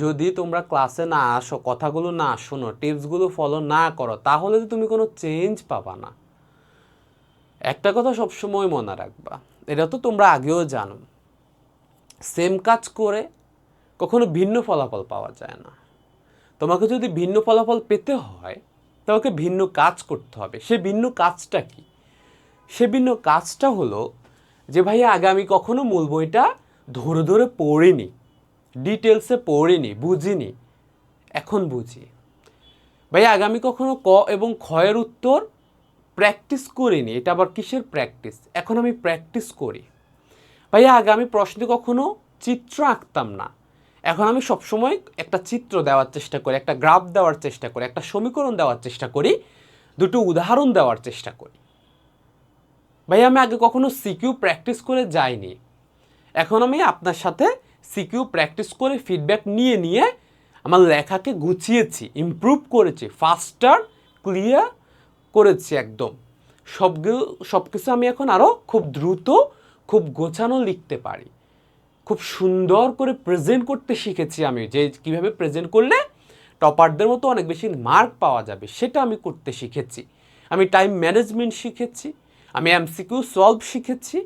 যদি তোমরা ক্লাসে না আসো, কথাগুলো না শোনো টিপসগুলো ফলো না করো, তাহলে তো তুমি কোনো চেঞ্জ পাবা না। একটা কথা সবসময় মনে রাখবা, এটা তো তোমরা আগেও জানো সেম কাজ করে কখনো ভিন্ন ফলাফল পাওয়া যায় না। তোমাকে যদি ভিন্ন ফলাফল পেতে হয়, তোমাকে ভিন্ন কাজ করতে হবে। সে ভিন্ন কাজটা কি? সে ভিন্ন কাজটা হলো যে, ভাইয়া, আগে আমি কখনো মূল বইটা ধরে ধরে পড়িনি। ডিটেলসে পড়িনি, বুঝিনি। এখন বুঝি। ভাইয়া, আগামী কখনো ক এবং ক্ষয়ের উত্তর প্র্যাকটিস করিনি। এটা আবার কিসের প্র্যাকটিস এখন আমি প্র্যাকটিস করি। ভাইয়া, আগামী প্রশ্নে কখনো চিত্র আঁকতাম না। এখন আমি সবসময় একটা চিত্র দেওয়ার চেষ্টা করি, একটা গ্রাফ দেওয়ার চেষ্টা করি, একটা সমীকরণ দেওয়ার চেষ্টা করি, দুটো উদাহরণ দেওয়ার চেষ্টা করি। ভাই আমি আগে কখনো সিকিউ প্র্যাকটিস করে যাইনি। এখন আমি আপনার সাথে সিকিউ প্র্যাকটিস করে ফিডব্যাক নিয়ে নিয়ে আমার লেখাকে গুছিয়েছি ইমপ্রুভ করেছি ফাস্টার ক্লিয়ার করেছি একদম। সবগুলো সব কিছু আমি এখন আরও খুব দ্রুত, খুব গোছানো লিখতে পারি। খুব সুন্দর করে প্রেজেন্ট করতে শিখেছি আমি যে কীভাবে প্রেজেন্ট করলে টপারদের মতো অনেক বেশি মার্ক পাওয়া যাবে, সেটা আমি করতে শিখেছি। আমি টাইম ম্যানেজমেন্ট শিখেছি, আমি এমসিকিউ সলভ শিখেছি,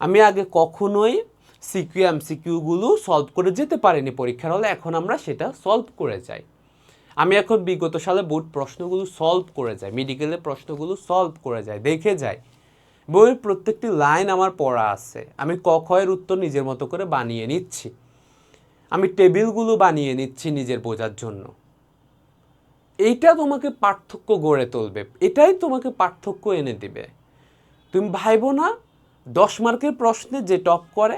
আমি আগে কখনোই সিকিউ এমসিকিউগুলো সলভ করে যেতে পারিনি পরীক্ষার হলে, এখন আমরা সেটা সলভ করে যাই। আমি এখন বিগত সালে বোর্ড প্রশ্নগুলো সলভ করে যাই মেডিকেলের প্রশ্নগুলো সলভ করে যাই, দেখে যাই। বইয়ের প্রত্যেকটি লাইন আমার পড়া আছে, আমি ক উত্তর নিজের মতো করে বানিয়ে নিচ্ছি। আমি টেবিলগুলো বানিয়ে নিচ্ছি নিজের বোঝার জন্য। এইটা তোমাকে পার্থক্য গড়ে তুলবে, এটাই তোমাকে পার্থক্য এনে দিবে। তুমি ভাইবো না, দশ মার্কের প্রশ্নে যে টপ করে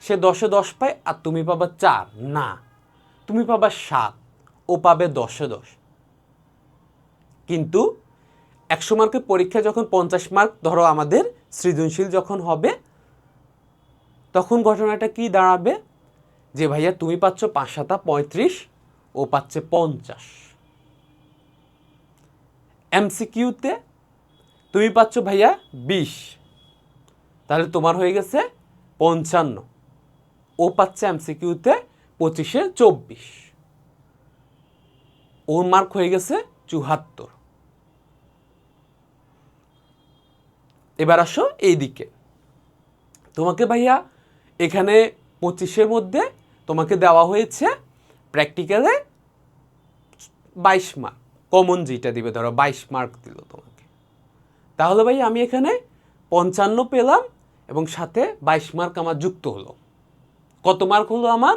সে দশে দশ পায় আর তুমি পাবা চার। না, তুমি পাবা সাত, ও পাবে দশে দশ। কিন্তু একশো মার্কের পরীক্ষা যখন পঞ্চাশ মার্ক, ধরো আমাদের সৃজনশীল যখন হবে, তখন ঘটনাটা কি দাঁড়াবে? যে ভাইয়া, তুমি পাচ্ছ পাঁচ সাতা পঁয়ত্রিশ, ও পাচ্ছে পঞ্চাশ। এমসিকিউতে তুমি পাচ্ছ ভাইয়া বিশ। তাহলে তোমার হয়ে গেছে পঞ্চান্ন। ও পাচ্ছে এমসিকিউতে পঁচিশে চব্বিশ। ওর মার্ক হয়ে গেছে চুহাত্তর এবার আসো এই দিকে তোমাকে ভাইয়া এখানে পঁচিশের মধ্যে তোমাকে দেওয়া হয়েছে প্র্যাকটিক্যালে বাইশ মার্ক কমন যেটা দিবে, ধরো বাইশ মার্ক দিল তোমাকে। তাহলে ভাই আমি এখানে পঞ্চান্ন পেলাম এবং সাথে বাইশ মার্ক আমার যুক্ত হলো। কত মার্ক হলো আমার?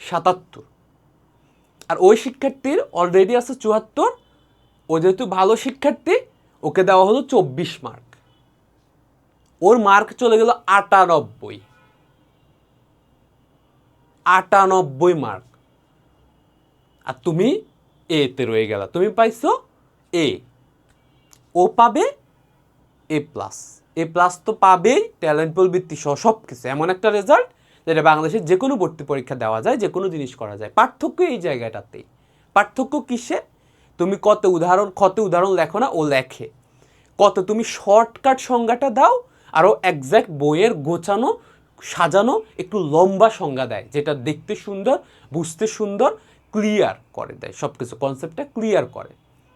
সাতাত্তর। আর ওই শিক্ষার্থীর অলরেডি আছে চুয়াত্তর, ও যেহেতু ভালো শিক্ষার্থী, ওকে দেওয়া হলো চব্বিশ মার্ক। ওর মার্ক চলে গেল আটানব্বই। আটানব্বই মার্ক। আর তুমি এতে রয়ে গেল। তুমি পাইছো এ ও পাবে এ প্লাস এ প্লাস তো পাবেই ট্যালেন্ট পুল বৃত্তি সহ সব কিছু এমন একটা রেজাল্ট যেটা বাংলাদেশের যে কোনো ভর্তি পরীক্ষা দেওয়া যায় যে কোনো জিনিস করা যায়। পার্থক্য এই জায়গাটাতেই। পার্থক্য কিসে তুমি কত উদাহরণ কত উদাহরণ লেখো না, ও লেখে। কত তুমি শর্টকাট সংজ্ঞাটা দাও আরও একজ্যাক্ট বইয়ের গোছানো, সাজানো একটু লম্বা সংজ্ঞা দেয়, যেটা দেখতে সুন্দর, বুঝতে সুন্দর ক্লিয়ার করে দেয়। সব কিছু কনসেপ্টটা ক্লিয়ার করে।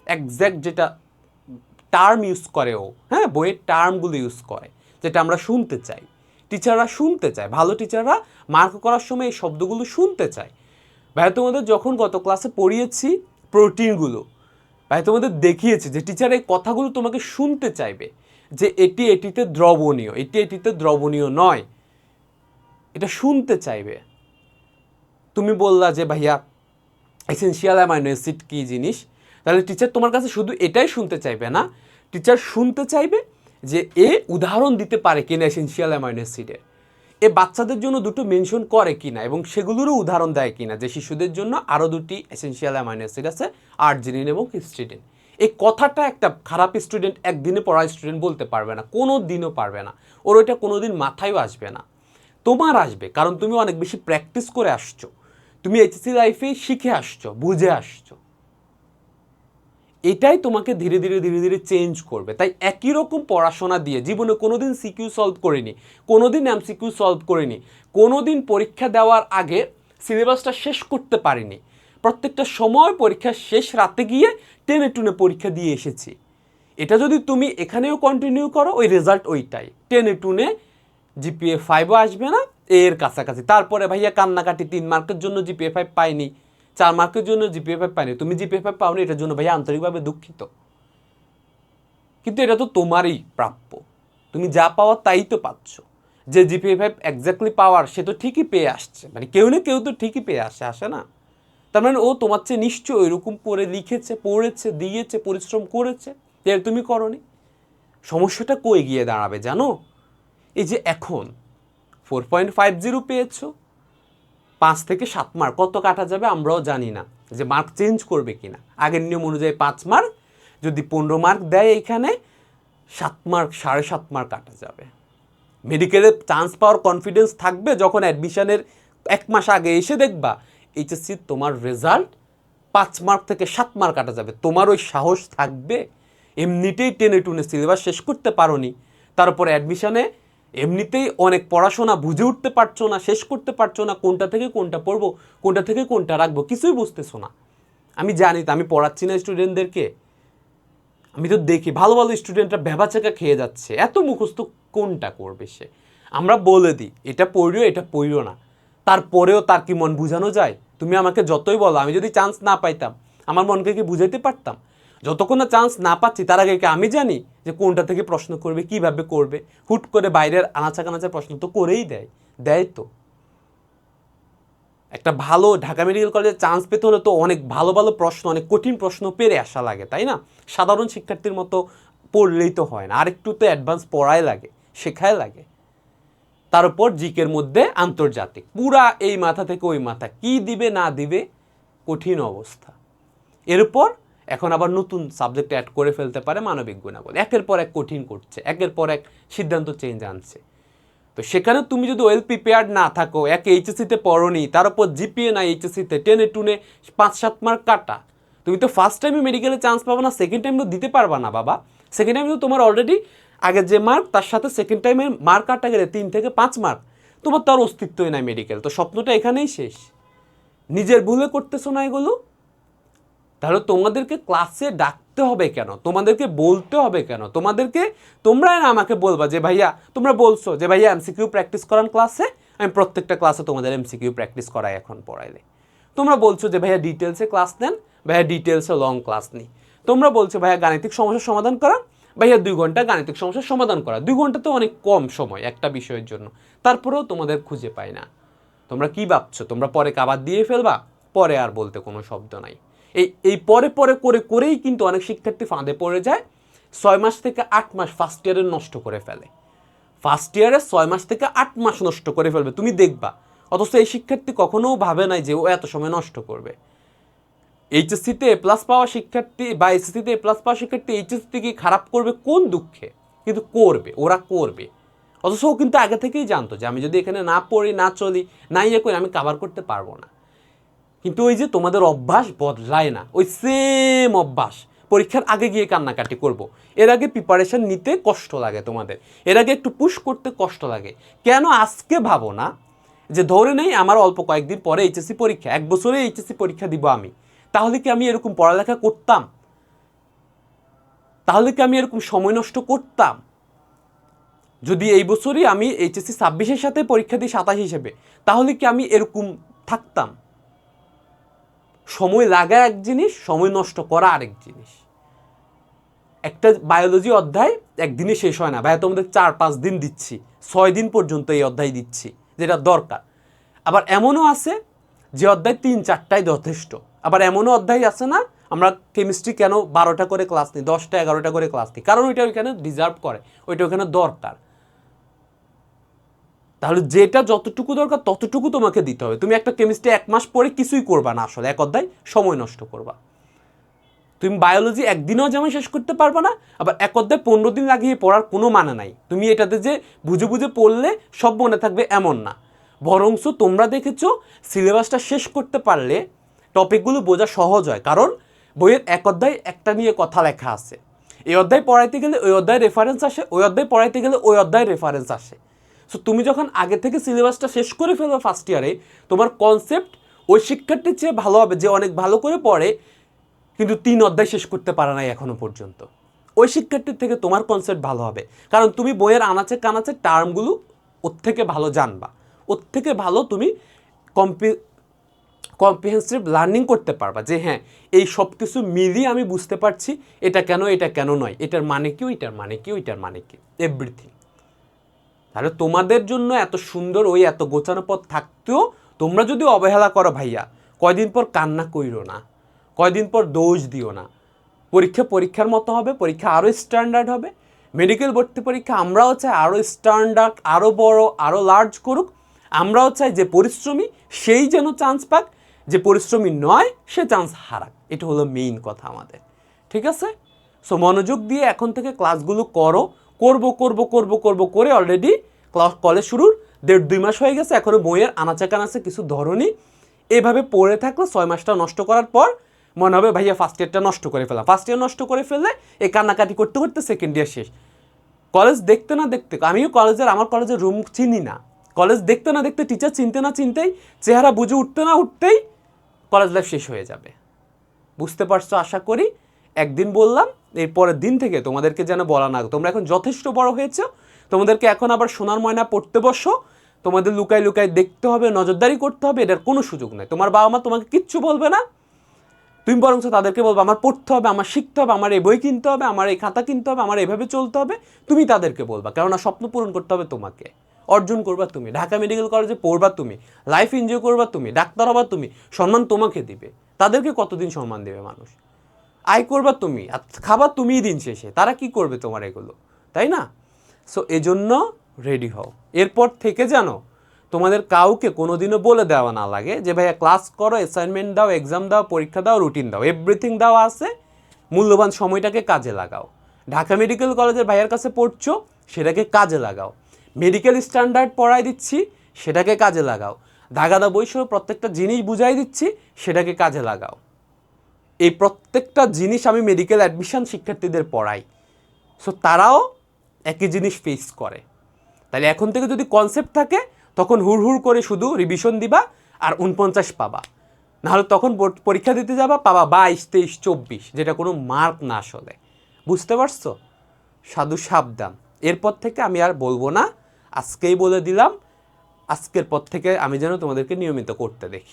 একজ্যাক্ট যেটা টার্ম ইউজ করে ও হ্যাঁ? বইয়ের টার্মগুলো ইউজ করে, যেটা আমরা শুনতে চাই। টিচাররা শুনতে চায়। ভালো টিচাররা মার্ক করার সময় এই শব্দগুলো শুনতে চায়। ভাই, তোমাদের যখন গত ক্লাসে পড়িয়েছি প্রোটিনগুলো ভাই, তোমাদের দেখিয়েছি যে টিচার এই কথাগুলো তোমাকে শুনতে চাইবে যে এটি এটিতে দ্রবণীয়, এটি এটিতে দ্রবণীয় নয়। এটা শুনতে চাইবে। তুমি বললা যে, ভাইয়া এসেন্সিয়াল অ্যামাইনো অ্যাসিড কী জিনিস? তাহলে টিচার তোমার কাছে শুধু এটাই শুনতে চাইবে না টিচার শুনতে চাইবে যে এ উদাহরণ দিতে পারে কিনা এসেন্সিয়াল অ্যামাইনো অ্যাসিডের এ বাচ্চাদের জন্য দুটো মেনশন করে কিনা এবং সেগুলোরও উদাহরণ দেয় কিনা যে শিশুদের জন্য আরও দুটি এসেন্সিয়াল অ্যামাইনো অ্যাসিড আছে আর্জিনিন এবং হিস্ট্রিডিন এই কথাটা একটা খারাপ স্টুডেন্ট একদিনে পড়া স্টুডেন্ট বলতে পারবে না, কোনো দিনও পারবে না। ওর ওইটা কোনো দিন মাথায়ও আসবে না। তোমার আসবে, কারণ তুমি অনেক বেশি প্র্যাকটিস করে আসছো। তুমি এইচএসসি লাইফে শিখে আসছো, বুঝে আসছো। এটাই তোমাকে ধীরে ধীরে ধীরে ধীরে চেঞ্জ করবে। তাই একই রকম পড়াশোনা দিয়ে জীবনে কোনো দিন সিকিউ সলভ করিনি, কোনোদিন এমসিকিউ সলভ করিনি, কোনোদিন পরীক্ষা দেওয়ার আগে সিলেবাসটা শেষ করতে পারিনি। প্রত্যেকটা সময় পরীক্ষা শেষ রাতে গিয়ে টেনে টুনে পরীক্ষা দিয়ে এসেছি। এটা যদি তুমি এখানেও কন্টিনিউ করো, ওই রেজাল্ট ওইটাই। টেনে টুনে জিপিএ ফাইভও আসবে না, এর কাছাকাছি। তারপরে ভাইয়া কান্নাকাটি তিন মার্কের জন্য জিপিএ ফাইভ পাইনি। চার মার্কের জন্য জিপিএ ফাইভ পাইনি। তুমি জিপিএ ফাইভ পাওনি, এটার জন্য ভাইয়া আন্তরিকভাবে দুঃখিত। কিন্তু এটা তো তোমারই প্রাপ্য। তুমি যা পাওয়া তাই তো পাচ্ছ। যে জিপিএ ফাইভ এক্স্যাক্টলি পাওয়ার, সে তো ঠিকই পেয়ে আসছে। মানে কেউ না কেউ তো ঠিকই পেয়ে আসে আসে না? তার মানে ও তোমার চেয়ে নিশ্চয়ই ওইরকম পড়ে লিখেছে, পড়েছে, দিয়েছে, পরিশ্রম করেছে। এর তুমি করনি। সমস্যাটা কই গিয়ে দাঁড়াবে জানো? এই যে এখন ফোর পয়েন্ট ফাইভ জিরো পেয়েছ পাঁচ থেকে সাত মার্ক। কত কাটা যাবে আমরাও জানি না যে মার্ক চেঞ্জ করবে কিনা। আগের নিয়ম অনুযায়ী পাঁচ মার্ক, যদি পনেরো মার্ক দেয় এখানে সাত মার্ক, সাড়ে সাত মার্ক কাটা যাবে। মেডিকেলের চান্স পাওয়ার কনফিডেন্স থাকবে যখন অ্যাডমিশনের এক মাস আগে এসে দেখবা এইচএসসি তোমার রেজাল্ট পাঁচ মার্ক থেকে সাত মার্ক কাটা যাবে। তোমার ওই সাহস থাকবে। এমনিতেই টেনে টুনে সিলেবাস শেষ করতে পারোনি। তার উপর অ্যাডমিশনে এমনিতেই অনেক পড়াশোনা বুঝে উঠতে পারছ না, শেষ করতে পারছ না, কোনটা থেকে কোনটা পড়ব, কোনটা থেকে কোনটা রাখব, কিছুই বুঝতেছো না। আমি জানি তো, আমি পড়াচ্ছি না স্টুডেন্টদেরকে আমি তো দেখি, ভালো ভালো স্টুডেন্টরা ভেবাচাকা খেয়ে যাচ্ছে। এত মুখস্থ কোনটা করবে সে? আমরা বলে দিই, এটা পড়িও এটা পড়িও না। তারপরেও তার কি মন বুঝানো যায়? তুমি আমাকে যতই বলো, আমি যদি চান্স না পাইতাম, আমার মনকে কি বুঝাইতে পারতাম? যতক্ষণ না চান্স না পাচ্ছি, তার আগে আমি জানি যে কোনটা থেকে প্রশ্ন করবে, কীভাবে করবে? হুট করে বাইরের আনাচা কানাচা প্রশ্ন তো করেই দেয় দেয় তো। একটা ভালো ঢাকা মেডিকেল কলেজে চান্স পেতে হলে তো অনেক ভালো ভালো প্রশ্ন, অনেক কঠিন প্রশ্ন পেরে আসা লাগে, তাই না? সাধারণ শিক্ষার্থীর মতো পড়লেই তো হয় না, আরেকটু তো অ্যাডভান্স পড়াই লাগে শেখায় লাগে। তার উপর জিকের মধ্যে আন্তর্জাতিক, পুরা এই মাথা থেকে ওই মাথা, কি দিবে না দিবে, কঠিন অবস্থা। এরপর এখন আবার নতুন সাবজেক্ট অ্যাড করে ফেলতে পারে মানবিক গুণাবলী। একের পর এক কঠিন করছে, একের পর এক সিদ্ধান্ত চেঞ্জ আনছে। তো সেখানে তুমি যদি ওয়েল প্রিপেয়ার্ড না থাকো, এক এইচএসিতে পড়নি, তার উপর জিপিএ না এইচএসিতে টেনে টুনে পাঁচ সাত মার্ক কাটা। তুমি তো ফার্স্ট টাইমে মেডিকেলে চান্স পাবো না সেকেন্ড টাইম তো দিতে পারবা না বাবা। সেকেন্ড টাইম তো তোমার অলরেডি আগের যে মার্ক তার সাথে সেকেন্ড টাইমে মার্ক কাটা গেলে তিন থেকে পাঁচ মার্ক তোমার তো আর অস্তিত্বই নাই মেডিকেল তো স্বপ্নটা এখানেই শেষ। নিজের ভুলে করতেছো না এগুলো। তাহলে তোমাদেরকে ক্লাসে ডাকতে হবে কেন? তোমাদেরকে বলতে হবে কেন? তোমাদেরকে, তোমরাই না আমাকে বলবা যে, ভাইয়া, তোমরা বলছো যে, ভাইয়া এমসিকিউ প্র্যাকটিস করান ক্লাসে আমি প্রত্যেকটা ক্লাসে তোমাদের এমসিকিউ প্র্যাকটিস করাই এখন পড়াইলে। তোমরা বলছো যে, ভাইয়া ডিটেলসে ক্লাস নেন, ভাইয়া ডিটেলসে লং ক্লাস নিই। তোমরা বলছো, ভাইয়া, গাণিতিক সমস্যার সমাধান করা ভাইয়া, দুই ঘণ্টা গাণিতিক সমস্যার সমাধান করা দুই ঘণ্টা তো অনেক কম সময় একটা বিষয়ের জন্য। তারপরেও তোমাদের খুঁজে পাই না। তোমরা কি ভাবছ? তোমরা পরে কাবার দিয়ে ফেলবা, পরে আর বলতে কোনো শব্দ নাই। এই এই পরে পরে করে করেই কিন্তু অনেক শিক্ষার্থী ফাঁদে পড়ে যায়। ছয় মাস থেকে আট মাস ফার্স্ট ইয়ারে নষ্ট করে ফেলে। ফার্স্ট ইয়ারে ছয় মাস থেকে আট মাস নষ্ট করে ফেলবে, তুমি দেখবা। অথচ এই শিক্ষার্থী কখনো ভাবে নাই যে ও এত সময় নষ্ট করবে। এইচএসসিতে এ প্লাস পাওয়া শিক্ষার্থী বা এসএসসিতে এ প্লাস পাওয়া শিক্ষার্থী এইচএসসি কি খারাপ করবে কোন দুঃখে? কিন্তু করবে, ওরা করবে। অথচ ও কিন্তু আগে থেকেই জানতো যে আমি যদি এখানে না পড়ি, না চলি না ইয়ে করি, আমি কাভার করতে পারব না। কিন্তু ওই যে তোমাদের অভ্যাস বদলায় না, ওই সেম অভ্যাস। পরীক্ষার আগে গিয়ে কান্নাকাটি করব। এর আগে প্রিপারেশন নিতে কষ্ট লাগে তোমাদের। এর আগে একটু পুশ করতে কষ্ট লাগে। কেন আজকে ভাবো না যে ধরে নেই আমার অল্প কয়েকদিন পরে এইচএসসি পরীক্ষা, এক বছরে এইচএসসি পরীক্ষা দিব আমি। তাহলে কি আমি এরকম পড়ালেখা করতাম? তাহলে কি আমি এরকম সময় নষ্ট করতাম? যদি এই বছরই আমি এইচএসসি ছাব্বিশের সাথে পরীক্ষা দিই সাতাশ হিসেবে, তাহলে কি আমি এরকম থাকতাম? সময় লাগা এক জিনিস, সময় নষ্ট করা আরেক জিনিস। একটা বায়োলজি অধ্যায় একদিনে শেষ হয় না। ভাই তোমাদের চার পাঁচ দিন দিচ্ছি, ছয় দিন পর্যন্ত এই অধ্যায় দিচ্ছি, যেটা দরকার। আবার এমনও আছে যে অধ্যায় তিন চারটায় যথেষ্ট। আবার এমনও অধ্যায় আছে না, আমরা কেমিস্ট্রি কেন বারোটা করে ক্লাস নিই, দশটা এগারোটা করে ক্লাস নিই? কারণ ওইটা ওইখানে ডিজার্ভ করে, ওইটা ওইখানে দরকার। তাহলে যেটা যতটুকু দরকার ততটুকু তোমাকে দিতে হবে। তুমি একটা কেমিস্ট্রি এক মাস পরে কিছুই করবা না আসলে, এক অধ্যায় সময় নষ্ট করবা। তুমি বায়োলজি একদিনেও যেমন শেষ করতে পারবে না, আবার এক অধ্যায় পনেরো দিন লাগিয়ে পড়ার কোনো মানে নাই। তুমি এটাতে যে বুঝে বুঝে পড়লে সব মনে থাকবে এমন না। বরংস তোমরা দেখেছ সিলেবাসটা শেষ করতে পারলে টপিকগুলো বোঝা সহজ হয়। কারণ বইয়ের এক অধ্যায় একটা নিয়ে কথা লেখা আছে। এই অধ্যায় পড়াইতে গেলে ওই অধ্যায় রেফারেন্স আসে, ওই অধ্যায় পড়াইতে গেলে ওই অধ্যায় রেফারেন্স আসে। সো তুমি যখন আগে থেকে সিলেবাসটা শেষ করে ফেলবে ফার্স্ট ইয়ারে তোমার কনসেপ্ট ওই শিক্ষার্থীর চেয়ে ভালো হবে যে অনেক ভালো করে পড়ে, কিন্তু তিন অধ্যায় শেষ করতে পারে নাই এখনও পর্যন্ত। ওই শিক্ষার্থীর থেকে তোমার কনসেপ্ট ভালো হবে। কারণ তুমি বইয়ের আনাচে কানাচে টার্মগুলো ওর থেকে ভালো জানবা। ওর থেকে ভালো তুমি কম্পি কম্প্রিহেন্সিভ লার্নিং করতে পারবা যে হ্যাঁ এই সব কিছু মিলিয়ে আমি বুঝতে পারছি, এটা কেন এটা কেন নয়, এটার মানে কি এটার মানে কি এটার মানে কি এভরিথিং তাহলে তোমাদের জন্য এত সুন্দর ওই এত গোছানো পথ থাকতেও তোমরা যদি অবহেলা করো ভাইয়া, কয়দিন পর কান্না কইরো না, কয়দিন পর দোষ দিও না। পরীক্ষা পরীক্ষার মতো হবে, পরীক্ষা আরও স্ট্যান্ডার্ড হবে। মেডিকেল ভর্তি পরীক্ষা আমরাও চাই আরও স্ট্যান্ডার্ড আরও বড় আরও লার্জ করুক। আমরাও চাই যে পরিশ্রমী সেই যেন চান্স পাক, যে পরিশ্রমী নয় সে চান্স হারাক। এটা হলো মেইন কথা আমাদের। ঠিক আছে? সো মনোযোগ দিয়ে এখন থেকে ক্লাসগুলো করো করব করব করব করব করে অলরেডি ক্লাস কলেজ শুরুর দেড় দুই মাস হয়ে গেছে, এখনও বইয়ের আনাচে কানাচে কিছু ধরনি। এভাবে পড়ে থাকলে ছয় মাসটা নষ্ট করার পর মনে হবে, ভাইয়া ফার্স্ট ইয়ারটা নষ্ট করে ফেলা ফার্স্ট ইয়ার নষ্ট করে ফেললে এই কান্নাকাটি করতে করতে সেকেন্ড ইয়ার শেষ। কলেজ দেখতে না দেখতে, আমিও কলেজের আমার কলেজের রুম চিনি না। কলেজ দেখতে না দেখতে টিচার চিনতে না চিনতেই, চেহারা বুঝে উঠতে না উঠতেই কলেজ লাইফ শেষ হয়ে যাবে। বুঝতে পারছ? আশা করি। একদিন বললাম এর পরের দিন থেকে তোমাদেরকে যেন বলা না তোমরা এখন যথেষ্ট বড় হয়েছো। তোমাদেরকে এখন আবার সোনার ময়না পড়তে বসো। তোমাদের লুকায় লুকায় দেখতে হবে, নজরদারি করতে হবে, এটার কোনো সুযোগ নেই। তোমার বাবা মা তোমাকে কিচ্ছু বলবে না। তুমি বরঞ্চ তাদেরকে বলব, আমার পড়তে হবে, আমার শিখতে হবে, আমার এই বই কিনতে হবে, আমার এই খাতা কিনতে হবে, আমার এভাবে চলতে হবে। তুমি তাদেরকে বলবা, কেননা স্বপ্ন পূরণ করতে হবে তোমাকে। অর্জন করবা তুমি, ঢাকা মেডিকেল কলেজে পড়বা তুমি, লাইফ এনজয় করবা তুমি, ডাক্তার হবা তুমি, সম্মান তোমাকে দিবে। তাদেরকে কতদিন সম্মান দেবে মানুষ? আয় করবা তুমি, আর খাবা তুমিই দিন শেষে। তারা কি করবে তোমার এগুলো? তাই না? সো এজন্য রেডি হও। এরপর থেকে জানো তোমাদের কাউকে কোনোদিনও বলে দেওয়া না লাগে যে, ভাইয়া ক্লাস করো অ্যাসাইনমেন্ট দাও এক্সাম দাও, পরীক্ষা দাও রুটিন দাও। এভরিথিং দেওয়া আছে। মূল্যবান সময়টাকে কাজে লাগাও। ঢাকা মেডিকেল কলেজের ভাইয়ের কাছে পড়ছো, সেটাকে কাজে লাগাও। মেডিকেল স্ট্যান্ডার্ড পড়াই দিচ্ছি, সেটাকে কাজে লাগাও। দাগাদা বৈষয় প্রত্যেকটা জিনিস বুঝাই দিচ্ছি, সেটাকে কাজে লাগাও। এই প্রত্যেকটা জিনিস আমি মেডিকেল অ্যাডমিশন শিক্ষার্থীদের পড়াই। সো তারাও একই জিনিস ফেস করে। তাহলে এখন থেকে যদি কনসেপ্ট থাকে, তখন হুড় হুড় করে শুধু রিভিশন দিবা আর উনপঞ্চাশ পাবা। নাহলে তখন পরীক্ষা দিতে যাবা, পাবা বাইশ, তেইশ, চব্বিশ, যেটা কোনো মার্ক না আসলে। বুঝতে পারছ? সাধু সাবধান। এরপর থেকে আমি আর বলব না। আজকেই বলে দিলাম, আজকের পর থেকে আমি যেন তোমাদেরকে নিয়মিত করতে দেখি।